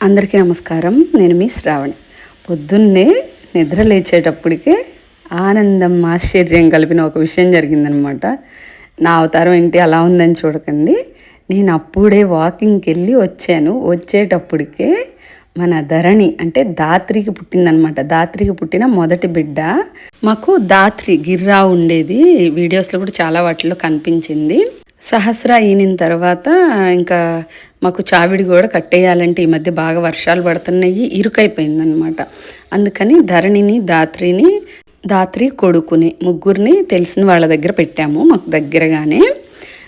అందరికీ నమస్కారం. నేను మీ శ్రావణి. పొద్దున్నే నిద్ర లేచేటప్పటికే ఆనందం ఆశ్చర్యం కలిపిన ఒక విషయం జరిగిందనమాట. నా అవతారం ఏంటి? అలా ఉందని చూడకండి. నేను అప్పుడే వాకింగ్కి వెళ్ళి వచ్చాను. వచ్చేటప్పటికే మన ధరణి అంటే దాత్రికి పుట్టిందనమాట. దాత్రికి పుట్టిన మొదటి బిడ్డ. మాకు దాత్రి గిర్రా ఉండేది. వీడియోస్లో కూడా చాలా వాటిలో కనిపించింది. సహస్ర అయిన తర్వాత ఇంకా మాకు చావిడి కూడా కట్టేయాలంటే ఈ మధ్య బాగా వర్షాలు పడుతున్నాయి ఇరుకైపోయిందనమాట అందుకని ధరణిని దాత్రిని దాత్రి కొడుకుని ముగ్గురిని తెలిసిన వాళ్ళ దగ్గర పెట్టాము. మాకు దగ్గరగానే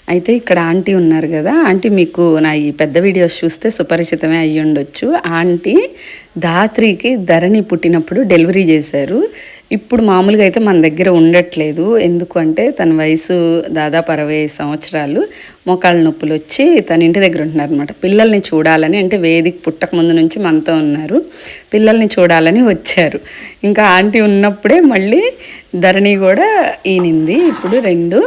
అయితే ఇక్కడ ఆంటీ ఉన్నారు కదా ఆంటీ మీకు నా ఈ పెద్ద వీడియోస్ చూస్తే సుపరిచితమే అయ్యి ఉండొచ్చు ఆంటీ దాత్రికి ధరణి పుట్టినప్పుడు డెలివరీ చేశారు. ఇప్పుడు మామూలుగా అయితే మన దగ్గర ఉండట్లేదు. ఎందుకంటే తన వయసు దాదాపు అరవై సంవత్సరాలు. మోకాళ్ళ నొప్పులు వచ్చి తన ఇంటి దగ్గర ఉంటున్నారు అనమాట పిల్లల్ని చూడాలని అంటే వేదిక పుట్టక ముందు నుంచి మనతో ఉన్నారు. పిల్లల్ని చూడాలని వచ్చారు. ఇంకా ఆంటీ ఉన్నప్పుడే మళ్ళీ ధరణి కూడా ఈనింది. ఇప్పుడు రెండు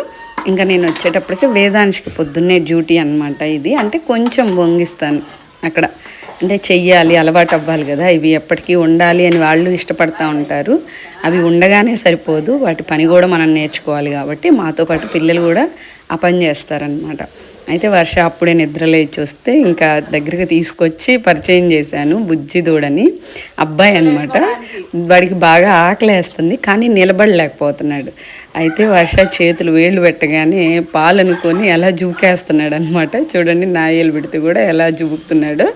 ఇంకా నేను వచ్చేటప్పటికి వేదాంశకి పొద్దున్నే డ్యూటీ అనమాట ఇది. అంటే కొంచెం వంగిస్తాను అక్కడ. అంటే చెయ్యాలి అలవాటు అవ్వాలి కదా. ఇవి ఎప్పటికీ ఉండాలి అని వాళ్ళు ఇష్టపడతా ఉంటారు. అవి ఉండగానే సరిపోదు. వాటి పని కూడా మనం నేర్చుకోవాలి కాబట్టి మాతో పాటు పిల్లలు కూడా ఆ పని చేస్తారనమాట అయితే వర్ష అప్పుడే నిద్రలేచి వస్తే ఇంకా దగ్గరికి తీసుకొచ్చి పరిచయం చేశాను బుజ్జి దూడని. అబ్బాయి అనమాట వాడికి బాగా ఆకలేస్తుంది కానీ నిలబడలేకపోతున్నాడు. అయితే వర్ష చేతులు వేళ్ళు పెట్టగానే పాలు అనుకొని ఎలా జూకేస్తున్నాడు అనమాట చూడండి నాయలు పెడితే కూడా ఎలా జుబుకుతున్నాడు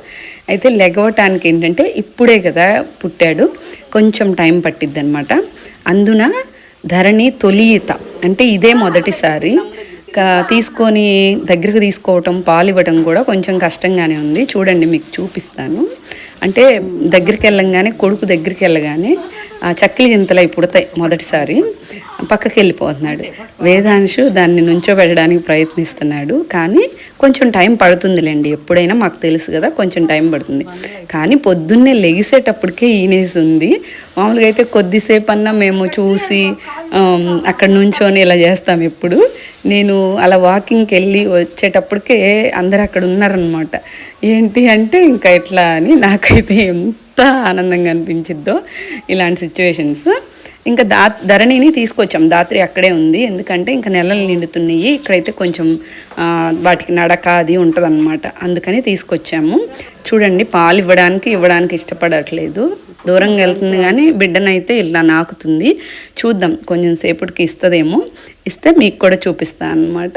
అయితే లెగవటానికి ఏంటంటే ఇప్పుడే కదా పుట్టాడు. కొంచెం టైం పట్టిద్ది అనమాట అందున ధరణి తొలియిత. అంటే ఇదే మొదటిసారి. తీసుకొని దగ్గరకు తీసుకోవటం పాలు ఇవ్వటం కూడా కొంచెం కష్టంగానే ఉంది. చూడండి మీకు చూపిస్తాను. అంటే దగ్గరికి వెళ్ళంగానే కొడుకు దగ్గరికి వెళ్ళగానే ఆ గింతలు అవి పుడతాయి మొదటిసారి. పక్కకి వెళ్ళిపోతున్నాడు వేదాంశు దాన్ని నుంచోబెట్టడానికి ప్రయత్నిస్తున్నాడు. కానీ కొంచెం టైం పడుతుందిలేండి. ఎప్పుడైనా మాకు తెలుసు కదా కొంచెం టైం పడుతుంది. కానీ పొద్దున్నే లెగిసేటప్పటికే ఈనేసి ఉంది మామూలుగా అయితే కొద్దిసేపు అన్నా మేము చూసి అక్కడ నుంచొని ఇలా చేస్తాం ఎప్పుడు. నేను అలా వాకింగ్కి వెళ్ళి వచ్చేటప్పటికే అందరు అక్కడ ఉన్నారనమాట ఏంటి అంటే ఇంకా ఎట్లా అని నాకైతే ఎంత ఆనందంగా అనిపించిద్దో ఇలాంటి సిచ్యువేషన్స్ ఇంకా దా ధరణిని తీసుకొచ్చాం. దాత్రి అక్కడే ఉంది. ఎందుకంటే ఇంకా నెలలు నిండుతున్నాయి. ఇక్కడైతే కొంచెం వాటికి నడక అది ఉంటుంది అందుకని తీసుకొచ్చాము. చూడండి పాలు ఇవ్వడానికి ఇవ్వడానికి ఇష్టపడట్లేదు. దూరంగా వెళ్తుంది కానీ బిడ్డనైతే ఇలా నాకుతుంది. చూద్దాం కొంచెం సేపటికి ఇస్తుందేమో. ఇస్తే మీకు కూడా చూపిస్తాను అనమాట